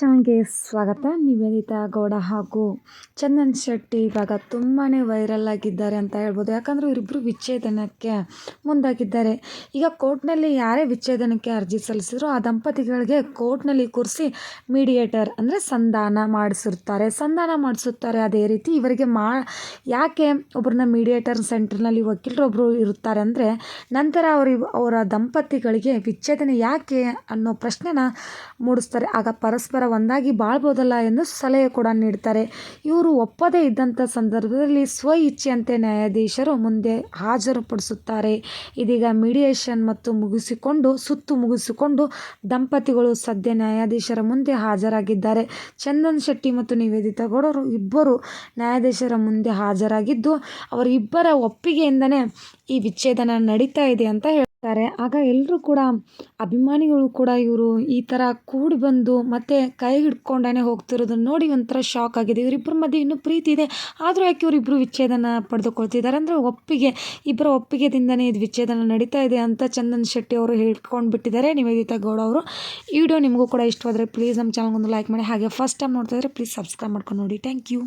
ಚಾನಲ್ಗೆ ಸ್ವಾಗತ. ನಿವೇದಿತಾ ಗೌಡ ಹಾಗೂ ಚಂದನ್ ಶೆಟ್ಟಿ ಇವಾಗ ತುಂಬಾ ವೈರಲ್ ಆಗಿದ್ದಾರೆ ಅಂತ ಹೇಳ್ಬೋದು. ಯಾಕಂದರೆ ಇವರಿಬ್ಬರು ವಿಚ್ಛೇದನಕ್ಕೆ ಮುಂದಾಗಿದ್ದಾರೆ. ಈಗ ಕೋರ್ಟ್ನಲ್ಲಿ ಯಾರೇ ವಿಚ್ಛೇದನಕ್ಕೆ ಅರ್ಜಿ ಸಲ್ಲಿಸಿದ್ರು ಆ ದಂಪತಿಗಳಿಗೆ ಕೋರ್ಟ್ನಲ್ಲಿ ಕೂರಿಸಿ ಮೀಡಿಯೇಟರ್ ಅಂದರೆ ಸಂಧಾನ ಮಾಡಿಸಿರ್ತಾರೆ. ಸಂಧಾನ ಮಾಡಿಸುತ್ತಾರೆ ಅದೇ ರೀತಿ ಇವರಿಗೆ ಮಾ, ಯಾಕೆ ಒಬ್ಬರನ್ನ ಮೀಡಿಯೇಟರ್ ಸೆಂಟ್ರ್ನಲ್ಲಿ ವಕೀಲರೊಬ್ಬರು ಇರುತ್ತಾರೆ ಅಂದರೆ ನಂತರ ಅವರು ಅವರ ದಂಪತಿಗಳಿಗೆ ವಿಚ್ಛೇದನ ಯಾಕೆ ಅನ್ನೋ ಪ್ರಶ್ನೆನ ಮೂಡಿಸ್ತಾರೆ. ಆಗ ಪರಸ್ಪರ ಒಂದಾಗಿ ಬಾಳ್ಬೋದಲ್ಲ ಎಂದು ಸಲಹೆ ಕೂಡ ನೀಡ್ತಾರೆ. ಇವರು ಒಪ್ಪದೇ ಇದ್ದಂಥ ಸಂದರ್ಭದಲ್ಲಿ ಸ್ವ ಇಚ್ಛೆಯಂತೆ ನ್ಯಾಯಾಧೀಶರು ಮುಂದೆ ಹಾಜರುಪಡಿಸುತ್ತಾರೆ. ಇದೀಗ ಮೀಡಿಯೇಷನ್ ಮತ್ತು ಮುಗಿಸಿಕೊಂಡು, ಸುತ್ತು ಮುಗಿಸಿಕೊಂಡು ದಂಪತಿಗಳು ಸದ್ಯ ನ್ಯಾಯಾಧೀಶರ ಮುಂದೆ ಹಾಜರಾಗಿದ್ದಾರೆ. ಚಂದನ್ ಶೆಟ್ಟಿ ಮತ್ತು ನಿವೇದಿತಾ ಗೌಡರು ಇಬ್ಬರು ನ್ಯಾಯಾಧೀಶರ ಮುಂದೆ ಹಾಜರಾಗಿದ್ದು, ಅವರಿಬ್ಬರ ಒಪ್ಪಿಗೆಯಿಂದನೇ ಈ ವಿಚ್ಛೇದನ ನಡೀತಾ ಇದೆ ಅಂತ ಹೇಳ್ತಾರೆ ಆಗ ಎಲ್ಲರೂ ಕೂಡ ಅಭಿಮಾನಿಗಳು ಕೂಡ ಇವರು ಈ ಥರ ಕೂಡಿ ಬಂದು ಮತ್ತೆ ಕೈ ಹಿಡ್ಕೊಂಡೇ ಹೋಗ್ತಿರೋದನ್ನ ನೋಡಿ ಒಂಥರ ಶಾಕ್ ಆಗಿದೆ. ಇವರಿಬ್ಬರ ಮಧ್ಯೆ ಇನ್ನೂ ಪ್ರೀತಿ ಇದೆ. ಆದರೂ ಯಾಕೆ ಇವರಿಬ್ಬರು ವಿಚ್ಛೇದನ ಪಡೆದುಕೊಳ್ತಿದ್ದಾರೆ? ಅಂದರೆ ಒಪ್ಪಿಗೆ, ಇಬ್ಬರ ಒಪ್ಪಿಗೆದಿಂದನೇ ಇದು ವಿಚ್ಛೇದನ ನಡೀತಾ ಇದೆ ಅಂತ ಚಂದನ್ ಶೆಟ್ಟಿ ಅವರು ಹೇಳ್ಕೊಂಡು ಬಿಟ್ಟಿದ್ದಾರೆ ನಿವೇದಿತಾ ಗೌಡ ಅವರು. ಈ ವಿಡಿಯೋ ನಿಮಗೂ ಕೂಡ ಇಷ್ಟವಾದರೆ ಪ್ಲೀಸ್ ನಮ್ಮ ಚಾನಲ್ಗೊಂದು ಲೈಕ್ ಮಾಡಿ. ಹಾಗೆ ಫಸ್ಟ್ ಟೈಮ್ ನೋಡ್ತಾ ಇದ್ದರೆ ಪ್ಲೀಸ್ ಸಬ್ಸ್ಕ್ರೈಬ್ ಮಾಡ್ಕೊಂಡು ನೋಡಿ. Thank you